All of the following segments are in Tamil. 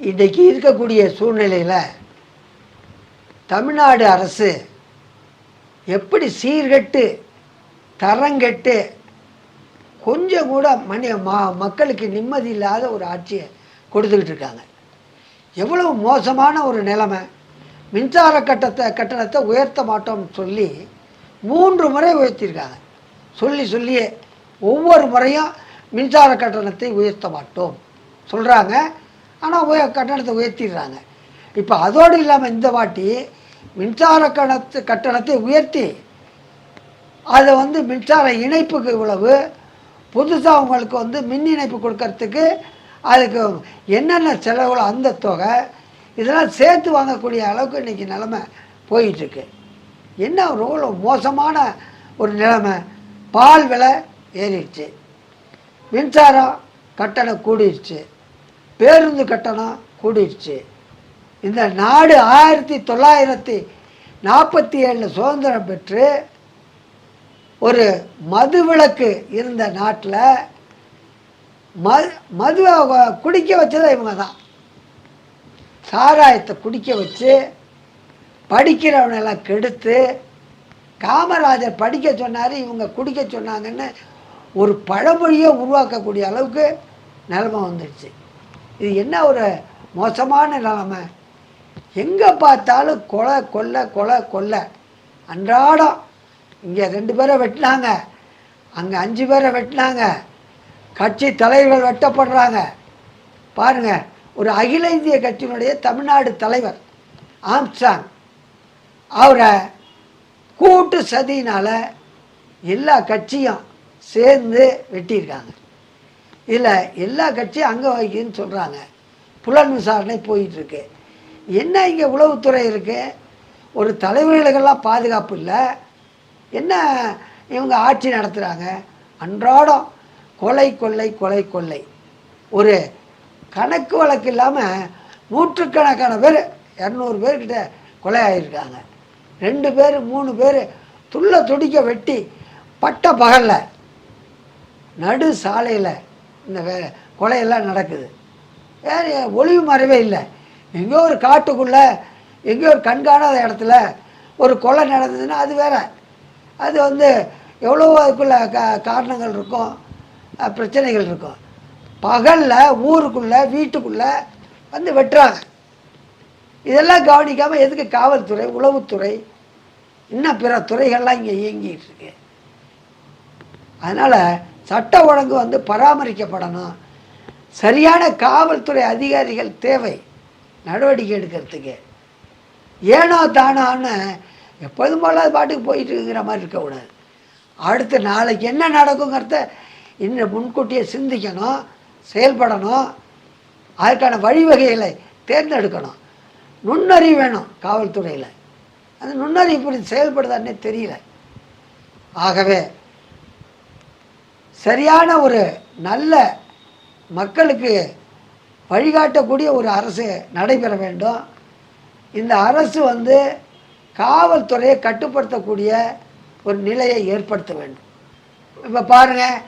இன்றைக்கி இருக்கக்கூடிய சூழ்நிலையில் தமிழ்நாடு அரசு எப்படி சீர்கெட்டு தரங்கெட்டு கொஞ்சம் கூட மணி மா மக்களுக்கு நிம்மதி இல்லாத ஒரு ஆட்சியை கொடுத்துக்கிட்டு இருக்காங்க. எவ்வளவு மோசமான ஒரு நிலைமை. மின்சார கட்டத்தை கட்டணத்தை உயர்த்த மாட்டோம்னு சொல்லி மூன்று முறை உயர்த்தியிருக்காங்க. சொல்லி சொல்லியே ஒவ்வொரு முறையும் மின்சார கட்டணத்தை உயர்த்த மாட்டோம். சொல்கிறாங்க ஆனால் உய கட்டணத்தை உயர்த்திடுறாங்க. இப்போ அதோடு இல்லாமல் இந்த வாட்டி மின்சார கணத்து கட்டணத்தை உயர்த்தி அதை வந்து மின்சார இணைப்புக்கு இவ்வளவு புதுசாக அவங்களுக்கு வந்து மின் இணைப்பு கொடுக்கறதுக்கு அதுக்கு என்னென்ன செலவுகளோ அந்த தொகை இதெல்லாம் சேர்த்து வாங்கக்கூடிய அளவுக்கு இன்றைக்கி நிலமை போயிட்டுருக்கு. என்ன ரொம்ப மோசமான ஒரு நிலைமை. பால் விலை ஏறிடுச்சு. மின்சாரம் கட்டணம் கூடிடுச்சு. பேருந்து கட்டணம் கூடிடுச்சு இந்த நாடு ஆயிரத்தி தொள்ளாயிரத்தி நாற்பத்தி ஏழில் சுதந்திரம் பெற்று ஒரு மதுவிளக்கு இருந்த நாட்டில் ம மதுவை குடிக்க வச்சது இவங்க தான் சாராயத்தை குடிக்க வச்சு படிக்கிறவனெல்லாம் கெடுத்து காமராஜர் படிக்க சொன்னார் இவங்க குடிக்க சொன்னாங்கன்னு ஒரு பழமொழியை உருவாக்கக்கூடிய அளவுக்கு நிலமை வந்துடுச்சு. இது என்ன ஒரு மோசமான நிலைமை? எங்கே பார்த்தாலும் கொலை கொல்ல கொலை கொல்ல அன்றாடம் இங்கே ரெண்டு பேரை வெட்டினாங்க. அங்கே அஞ்சு பேரை வெட்டினாங்க. கட்சி தலைவர்கள் வெட்டப்படுறாங்க. பாருங்க ஒரு அகில இந்திய கட்சியினுடைய தமிழ்நாடு தலைவர் ஆம்சாங் அவரை கூட்டு சதியினால் எல்லா கட்சியும் சேர்ந்து வெட்டியிருக்காங்க. இதில் எல்லா கட்சியும் அங்கே வகிக்குன்னு சொல்கிறாங்க புலன் விசாரணை போயிட்டுருக்கு. என்ன இங்கே உளவுத்துறை இருக்குது ஒரு தலைவர்களுக்கெல்லாம் பாதுகாப்பு இல்லை. என்ன இவங்க ஆட்சி நடத்துகிறாங்க அன்றாடம் கொலை கொள்ளை கொலை கொள்ளை. ஒரு கணக்கு வழக்கு இல்லாமல் நூற்றுக்கணக்கான பேர் இரநூறு பேர்கிட்ட கொலை ஆகியிருக்காங்க ரெண்டு பேர் மூணு பேர் துள்ள துடிக்க வெட்டி பட்ட பகலில் நடு சாலையில் இந்த வே கொலையெல்லாம் நடக்குது. வேறு ஒளிவு மறைவே இல்லை. எங்கேயோ ஒரு காட்டுக்குள்ளே எங்கேயோ ஒரு கண்காணாத இடத்துல ஒரு கொலை நடந்ததுன்னா அது வேற. அது வந்து எவ்வளோ அதுக்குள்ள கா காரணங்கள் இருக்கும் பிரச்சனைகள் இருக்கும். பகலில் ஊருக்குள்ளே வீட்டுக்குள்ளே வந்து வெட்டுறாங்க. இதெல்லாம் கவனிக்காமல் எதுக்கு காவல்துறை உளவுத்துறை இன்னும் பிற துறைகள்லாம் இங்கே இயங்கிகிட்டு இருக்கு. அதனால் சட்ட ஒழுங்கு வந்து பராமரிக்கப்படணும். சரியான காவல்துறை அதிகாரிகள் தேவை நடவடிக்கை எடுக்கிறதுக்கு. ஏனோ தானான்னு எப்போதும் போல அது பாட்டுக்கு போயிட்டு இருக்கிற மாதிரி இருக்கக்கூடாது அடுத்து நாளைக்கு என்ன நடக்குங்கிறத இன்னும் முன்கூட்டியே சிந்திக்கணும் செயல்படணும். அதுக்கான வழிவகைகளை தேர்ந்தெடுக்கணும். நுண்ணறிவு வேணும் காவல்துறையில். அந்த நுண்ணறிவு இப்படி செயல்படுதான்னே தெரியல. ஆகவே சரியான ஒரு நல்ல மக்களுக்கு வழிகாட்டக்கூடிய ஒரு அரசு நடைபெற வேண்டும். இந்த அரசு வந்து காவல்துறையை கட்டுப்படுத்தக்கூடிய ஒரு நிலையை ஏற்படுத்த வேண்டும். இப்போ பாருங்கள்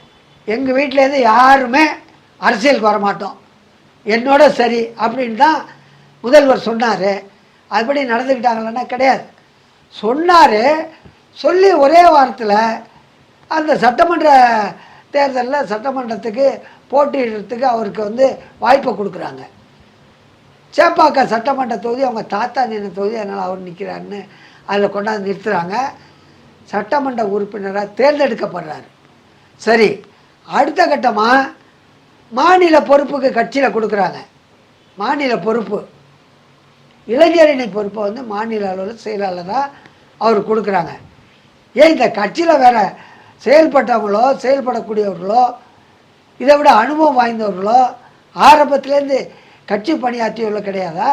எங்கள் வீட்டிலேருந்து யாருமே அரசியலுக்கு வர மாட்டோம் என்னோட சரி அப்படின்னு தான் முதல்வர் சொன்னார். அதுபடி நடந்துக்கிட்டாங்களன்னா கிடையாது. சொன்னார் சொல்லி ஒரே வாரத்தில் அந்த சட்டமன்ற தேர்தலில் சட்டமன்றத்துக்கு போட்டியிடுறதுக்கு அவருக்கு வந்து வாய்ப்பை கொடுக்குறாங்க. சேப்பாக்கா சட்டமன்ற தொகுதி அவங்க தாத்தா நின்ன தொகுதி அதனால் அவர் நிற்கிறாருன்னு அதில் கொண்டாந்து நிறுத்துகிறாங்க சட்டமன்ற உறுப்பினராக தேர்ந்தெடுக்கப்படுறாரு. சரி அடுத்த கட்டமாக மாநில பொறுப்புக்கு கட்சியில் கொடுக்குறாங்க. மாநில பொறுப்பு. இளைஞரணி பொறுப்பை வந்து மாநில அளவில் செயலாளராக அவர் கொடுக்குறாங்க. ஏன் இந்த கட்சியில் வேறு செயல்பட்டவங்களோ செயல்படக்கூடியவர்களோ இதை விட அனுபவம் வாய்ந்தவர்களோ ஆரம்பத்துலேருந்து கட்சி பணியாற்றியவர்களோ கிடையாதா?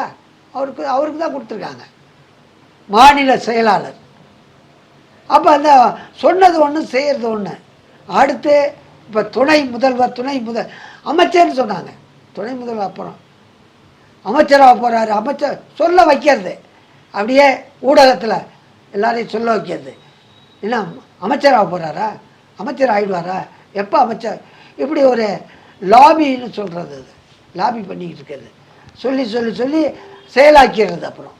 அவருக்கு அவருக்கு தான் கொடுத்துருக்காங்க. மாநில செயலாளர். அப்போ அந்த சொன்னது ஒன்று செய்கிறது ஒன்று அடுத்து இப்போ துணை முதல்வர் துணை முதல் அமைச்சர்னு சொன்னாங்க. துணை முதல்வர் அப்புறம். அமைச்சராக போகிறாரு அமைச்சர் சொல்ல வைக்கிறது. அப்படியே ஊடகத்தில் எல்லாரையும் சொல்ல வைக்கிறது. என்ன அமைச்சராக போகிறாரா அமைச்சர் ஆகிடுவாரா எப்போ அமைச்சர்? இப்படி ஒரு லாபின்னு சொல்கிறது அது. லாபி பண்ணிக்கிட்டு இருக்கிறது. சொல்லி சொல்லி சொல்லி செயலாக்கிறது அப்புறம்.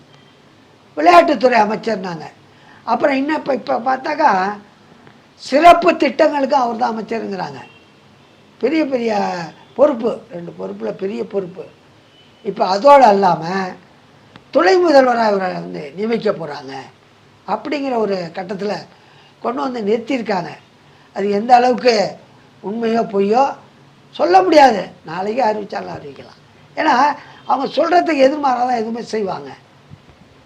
விளையாட்டுத்துறை அமைச்சர்னாங்க. அப்புறம் இன்னும் இப்போ இப்போ பார்த்தாக்கா சிறப்பு திட்டங்களுக்கு அவர் தான் அமைச்சருங்கிறாங்க. பெரிய பெரிய பொறுப்பு. ரெண்டு பொறுப்பில் பெரிய பொறுப்பு. இப்போ அதோடு அல்லாமல் துணை முதல்வராக இவரை வந்து நியமிக்க போகிறாங்க அப்படிங்கிற ஒரு கட்டத்தில் கொண்டு வந்து நிறுத்தியிருக்காங்க. அது எந்த அளவுக்கு உண்மையோ பொய்யோ சொல்ல முடியாது. நாளைக்கு அறிவிச்சாலும் அறிவிக்கலாம். ஏன்னா அவங்க சொல்கிறதுக்கு எதிர்மாராக தான் எதுவுமே செய்வாங்க.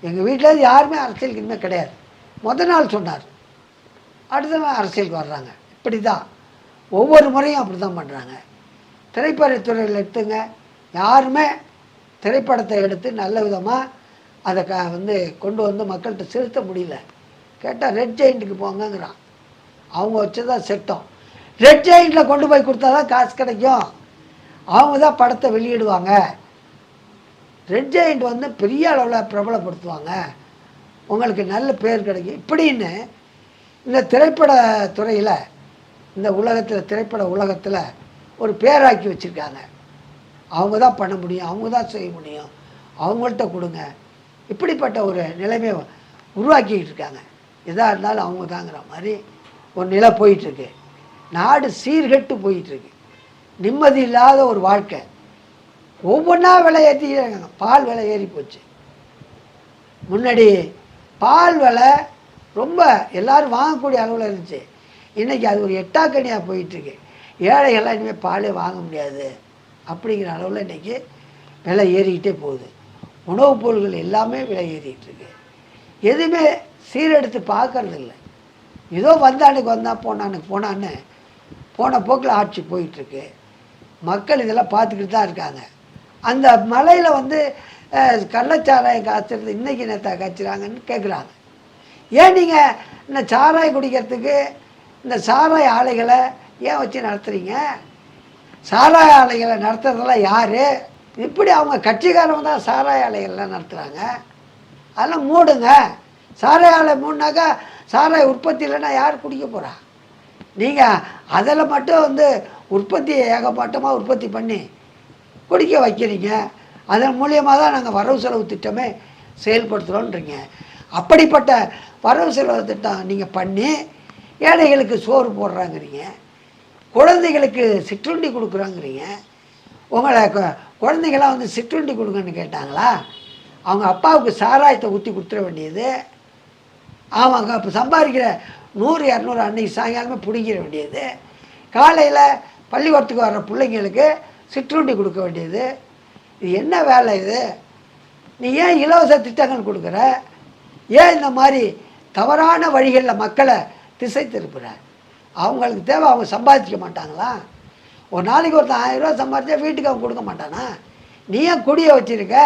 எங்கள் வீட்டில் யாருமே அரசியலுக்கு இனிமேல் கிடையாது. முத நாள் சொன்னார். அடுத்த நாள் அரசியலுக்கு வர்றாங்க. இப்படி தான் ஒவ்வொரு முறையும் அப்படி தான் பண்ணுறாங்க திரைப்படத்துறையில் எடுத்துங்க. யாருமே திரைப்படத்தை எடுத்து நல்ல விதமாக அதை க வந்து கொண்டு வந்து மக்கள்கிட்ட செலுத்த முடியல. கேட்டால் ரெட் ஜெயிண்ட்டுக்கு போங்கங்கிறான். அவங்க வச்சதான் செட்டம் ரெட் ஜெயிண்டில் கொண்டு போய் கொடுத்தா தான் காசு கிடைக்கும். அவங்க தான் படத்தை வெளியிடுவாங்க. ரெட் ஜெயிண்ட் வந்து பெரிய அளவில் பிரபலப்படுத்துவாங்க. உங்களுக்கு நல்ல பேர் கிடைக்கும். இப்படின்னு இந்த திரைப்பட துறையில் இந்த உலகத்தில் திரைப்பட உலகத்தில் ஒரு பேராக்கி வச்சுருக்காங்க. அவங்க தான் பண்ண முடியும். அவங்க தான் செய்ய முடியும். அவங்கள்ட்ட கொடுங்க. இப்படிப்பட்ட ஒரு நிலைமையை உருவாக்கிக்கிட்டு இருக்காங்க. எதாக இருந்தாலும் அவங்க தாங்கிற மாதிரி ஒரு நிலை போயிட்டுருக்கு. நாடு சீர்கெட்டு போயிட்டுருக்கு. நிம்மதி இல்லாத ஒரு வாழ்க்கை. ஒவ்வொன்றா விலை ஏற்றிக்கிறாங்க பால் விலை ஏறி போச்சு. முன்னாடி பால் விலை ரொம்ப எல்லோரும் வாங்கக்கூடிய அளவில் இருந்துச்சு. இன்றைக்கி அது ஒரு எட்டாக்கனியாக போயிட்டுருக்கு. ஏழைகள்லாம் இனிமேல் பாலே வாங்க முடியாது அப்படிங்கிற அளவில் இன்றைக்கி விலை ஏறிக்கிட்டே போகுது. உணவுப் பொருட்கள் எல்லாமே விலை ஏறிக்கிட்டு இருக்கு எதுவுமே சீரெடுத்து பார்க்கறது இல்லை ஏதோ வந்தானுக்கு வந்தான் போனானுக்கு போனான்னு போன போக்கில் ஆட்சி போயிட்டுருக்கு. மக்கள் இதெல்லாம் பார்த்துக்கிட்டு தான் இருக்காங்க. அந்த மலையில் வந்து கள்ளச்சாராயம் காய்ச்சறது இன்றைக்கி நேத்தா காய்ச்சுறாங்கன்னு கேட்குறாங்க ஏன் நீங்கள் இந்த சாராயம் குடிக்கிறதுக்கு இந்த சாராய ஆலைகளை ஏன் வச்சு நடத்துகிறீங்க சாராய ஆலைகளை நடத்துறதெல்லாம் யார்? இப்படி அவங்க கட்சிக்காரவங்க தான் சாராய ஆலைகள்லாம் நடத்துகிறாங்க அதெல்லாம் மூடுங்க. சாராய ஆலை மூணுனாக்கா சாராய உற்பத்தி இல்லைன்னா யார் குடிக்க போகிறா நீங்கள் அதில் மட்டும் வந்து உற்பத்தியை ஏகப்பட்டமாக உற்பத்தி பண்ணி குடிக்க வைக்கிறீங்க. அதன் மூலியமாக தான் நாங்கள் வரவு செலவு திட்டமே செயல்படுத்துகிறோன்றீங்க அப்படிப்பட்ட வரவு செலவு திட்டம் நீங்கள் பண்ணி ஏழைகளுக்கு சோறு போடுறாங்கிறீங்க. குழந்தைகளுக்கு சிற்றுண்டி கொடுக்குறாங்கிறீங்க. உங்களை கு- குழந்தைங்களாம் வந்து சிற்றுண்டி கொடுங்கன்னு கேட்டாங்களா? அவங்க அப்பாவுக்கு சாராயத்தை ஊற்றி கொடுத்துட வேண்டியது. ஆமாங்க இப்போ சம்பாதிக்கிற நூறு இரநூறு அன்னைக்கு சாயங்காலமே பிடிக்கிற வேண்டியது. காலையில் பள்ளிக்கூடத்துக்கு வர்ற பிள்ளைங்களுக்கு சிற்றுண்டி கொடுக்க வேண்டியது. இது என்ன வேலை இது? நீ ஏன் இலவச திட்டங்கள் கொடுக்குற? ஏன் இந்த மாதிரி தவறான வழிகளில் மக்களை திசை திருப்புற? அவங்களுக்கு தேவை அவங்க சம்பாதிக்க மாட்டாங்களா? ஒரு நாளைக்கு ஒருத்தன் ஆயிரம் ரூபா சம்பாதிச்சா வீட்டுக்கு அவன் கொடுக்க மாட்டானா? நீ ஏன் குடியை வச்சிருக்க?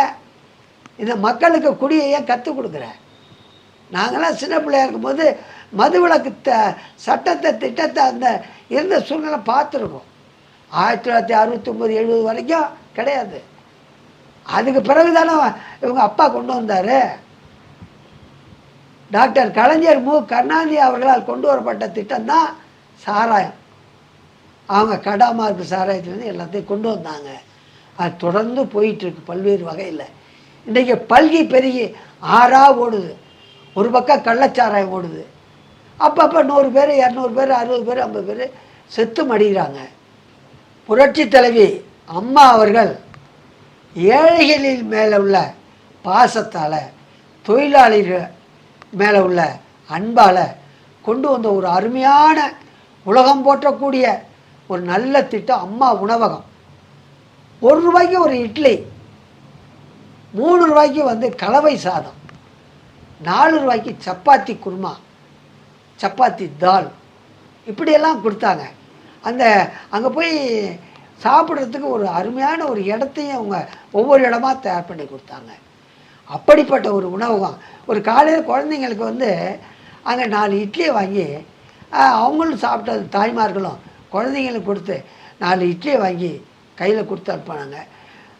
இந்த மக்களுக்கு குடியை ஏன் கற்றுக் கொடுக்குற? நாங்களாம் சின்ன பிள்ளையா இருக்கும்போது மதுவிலக்கு த சட்டத்தை திட்டத்தை அந்த இருந்த சூழ்நிலை பார்த்துருக்கோம். ஆயிரத்தி தொள்ளாயிரத்தி அறுபத்தொம்பது எழுபது வரைக்கும் கிடையாது. அதுக்கு பிறகு தானே இவங்க அப்பா கொண்டு வந்தார். டாக்டர் கலைஞர் மு. கருணாநிதி அவர்களால் கொண்டு வரப்பட்ட திட்டம் தான் சாராயம். அவங்க கடாமார்க்கு சாராயத்துலேருந்து எல்லாத்தையும் கொண்டு வந்தாங்க. அது தொடர்ந்து போயிட்டுருக்கு பல்வேறு வகையில். இன்றைக்கி பல்கி பெருகி ஆறாக ஓடுது. ஒரு பக்கம் கள்ளச்சாராயம் ஓடுது. அப்பப்போ நூறு பேர் இரநூறு பேர் அறுபது பேர் ஐம்பது பேர் செத்து மடிகிறாங்க. புரட்சி தலைவி அம்மா அவர்கள் ஏழைகளின் மேலே உள்ள பாசத்தால் தொழிலாளிகள் மேலே உள்ள அன்பால் கொண்டு வந்த ஒரு அருமையான உலகம் போற்றக்கூடிய ஒரு நல்ல திட்டம் அம்மா உணவகம். ஒரு ரூபாய்க்கு ஒரு இட்லி மூணு ரூபாய்க்கு வந்து கலவை சாதம். நாலு ரூபாய்க்கு சப்பாத்தி குருமா சப்பாத்தி தால் இப்படியெல்லாம் கொடுத்தாங்க. அந்த அங்கே போய் சாப்பிட்றதுக்கு ஒரு அருமையான ஒரு இடத்தையும் அவங்க ஒவ்வொரு இடமா தயார் பண்ணி கொடுத்தாங்க. அப்படிப்பட்ட ஒரு உணவகம். ஒரு காலையில் குழந்தைங்களுக்கு வந்து அங்கே நாலு இட்லியை வாங்கி அவங்களும் சாப்பிட்ட தாய்மார்களும் குழந்தைங்களுக்கு கொடுத்து நாலு இட்லியை வாங்கி கையில் கொடுத்து அனுப்பினாங்க.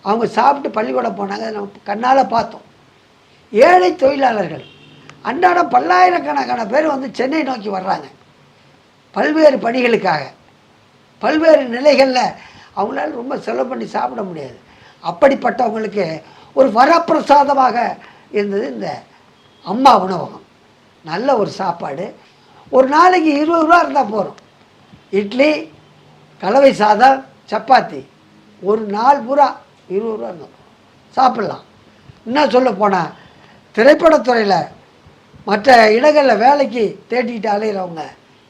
அவங்க சாப்பிட்டு பள்ளிக்கூடம் போனாங்க. நம்ம கண்ணால் பார்த்தோம். ஏழை தொழிலாளர்கள் அன்றாடம் பல்லாயிரக்கணக்கான பேர் வந்து சென்னை நோக்கி வர்றாங்க. பல்வேறு பணிகளுக்காக. பல்வேறு நிலைகளில் அவங்களால ரொம்ப செலவு பண்ணி சாப்பிட முடியாது. அப்படிப்பட்டவங்களுக்கு ஒரு வரப்பிரசாதமாக இருந்தது இந்த அம்மா உணவகம். நல்ல ஒரு சாப்பாடு. ஒரு நாளைக்கு இருபது ரூபா இருந்தால் போதும். இட்லி கலவை சாதம் சப்பாத்தி. ஒரு நாள் பூரா இருபது ரூபா இருந்தோம் சாப்பிட்லாம். இன்னும் சொல்ல போனால் திரைப்படத்துறையில் மற்ற இடங்களில் வேலைக்கு தேடிக்கிட்டு அலையிறவங்க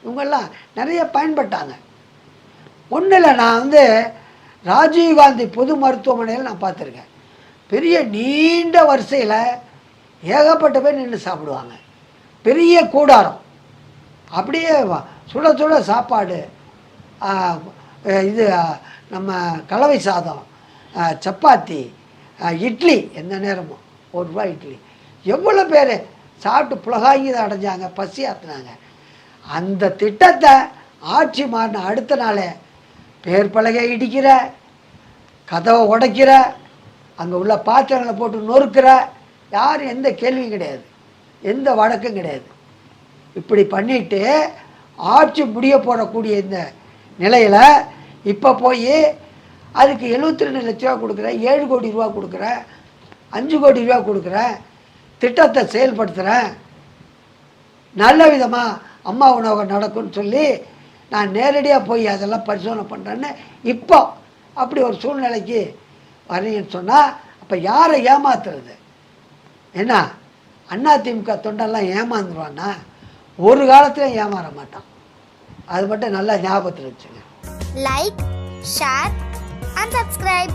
இவங்கெல்லாம் நிறைய பயன்பட்டாங்க. ஒன்றும் இல்லை நான் வந்து ராஜீவ்காந்தி பொது மருத்துவமனையில் நான் பார்த்துருக்கேன். பெரிய நீண்ட வரிசையில் ஏகப்பட்ட பேர் நின்று சாப்பிடுவாங்க. பெரிய கூடாரம். அப்படியே சுட சுட சாப்பாடு இது நம்ம கலவை சாதம் சப்பாத்தி இட்லி எந்த நேரமும் ஒரு ரூபா இட்லி. எவ்வளோ பேர் சாப்பிட்டு புலகாங்கி தான் அடைஞ்சாங்க பசி ஆத்துனாங்க. அந்த திட்டத்தை ஆட்சி மாறின அடுத்த நாளே பேர் பலகை இடிக்கிற கதவை உடைக்கிற அங்கே உள்ள பாத்திரங்களை போட்டு நொறுக்கிற யாரும் எந்த கேள்வியும் கிடையாது எந்த வழக்கும் கிடையாது. இப்படி பண்ணிட்டு ஆட்சி முடிய போடக்கூடிய இந்த நிலையில் இப்போ போய் அதுக்கு எழுபத்தி ரெண்டு லட்ச ரூபா கொடுக்குறேன் ஏழு கோடி ரூபா கொடுக்குறேன் அஞ்சு கோடி ரூபா கொடுக்குறேன் திட்டத்தை செயல்படுத்துகிறேன் நல்ல விதமாக அம்மா உணவகம் நடக்கும்னு சொல்லி நான் நேரடியாக போய் அதெல்லாம் பரிசோதனை பண்ணுறேன்னு இப்போ அப்படி ஒரு சூழ்நிலைக்கு வரீங்கன்னு சொன்னால் அப்போ யாரை ஏமாத்துறது? என்ன? அதிமுக தொண்டெல்லாம் ஏமாந்துருவான்னா ஒரு காலத்திலும் ஏமாற மாட்டான். அது மட்டும் நல்லா ஞாபகத்தில் வச்சுங்க. Like share and subscribe